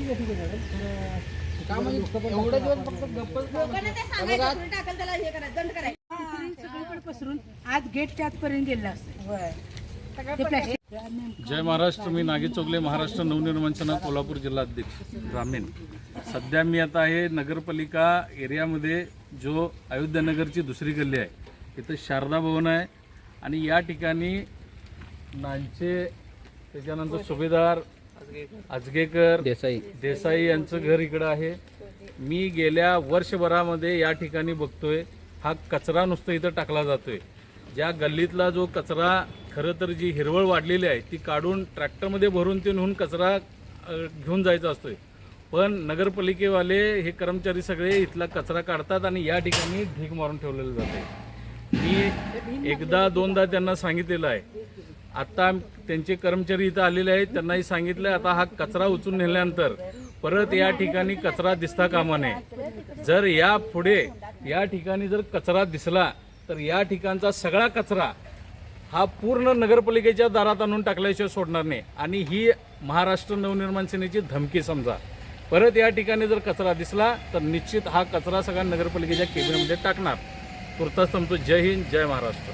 ठीक आहे ठीक आहे मॅडम थोडं का म्हणजे लोकं पण एवढे दिवस दाखवा. फक्त गप्पच लोकांना ते सांगायचं कुणी टाकल त्याला हे करायचं? दंड करायचं. कुत्रे सगळीकडे पसरून आज गेटच्या आतपर्यंत गेलं असतं. ते प्लास्टिक जय महाराष्ट्र मी नागी चोगले महाराष्ट्र नवनिर्माण सेना कोल्हापूर जिल्हाध्यक्ष ग्रामीण. सध्या मी आता आहे नगरपालिका एरियामध्ये जो अयोध्यानगरची दुसरी गल्ली आहे. इथं शारदा भवन आहे आणि या ठिकाणी नांचे त्याच्यानंतर सुभेदार आजगेकर देसाई. देसाई यांचं घर इकडं आहे. मी गेल्या वर्षभरामध्ये या ठिकाणी बघतोय हा कचरा नुसतं इथं टाकला जातोय. ज्या गल्लीतला जो कचरा खरं तर जी हिरवळ वाढलेली आहे ती काढून ट्रॅक्टरमध्ये भरून ते नेऊन कचरा घेऊन जायचा असतोय. पण नगरपालिकेवाले हे कर्मचारी सगळे इथला कचरा काढतात आणि या ठिकाणी ढीक मारून ठेवलेलं जाते मी एकदा दोनदा त्यांना सांगितलेलं आहे आता त्यांचे कर्मचारी इथं आलेले आहेत त्यांनाही सांगितलं आता हा कचरा उचलून नेल्यानंतर परत या ठिकाणी कचरा दिसता कामा नये. जर या पुढे या ठिकाणी जर कचरा दिसला तर या ठिकाणचा सगळा कचरा हा पूर्ण नगरपालिकेच्या दारात आणून टाकल्याशिवाय सोडणार नाही. आणि ही महाराष्ट्र नवनिर्माण सेनेची धमकी समजा. परत या ठिकाणी जर कचरा दिसला तर निश्चित हा कचरा सगळ्या नगरपालिकेच्या केबिनमध्ये टाकणार. तुर्तास तुमचं जय हिंद जय महाराष्ट्र.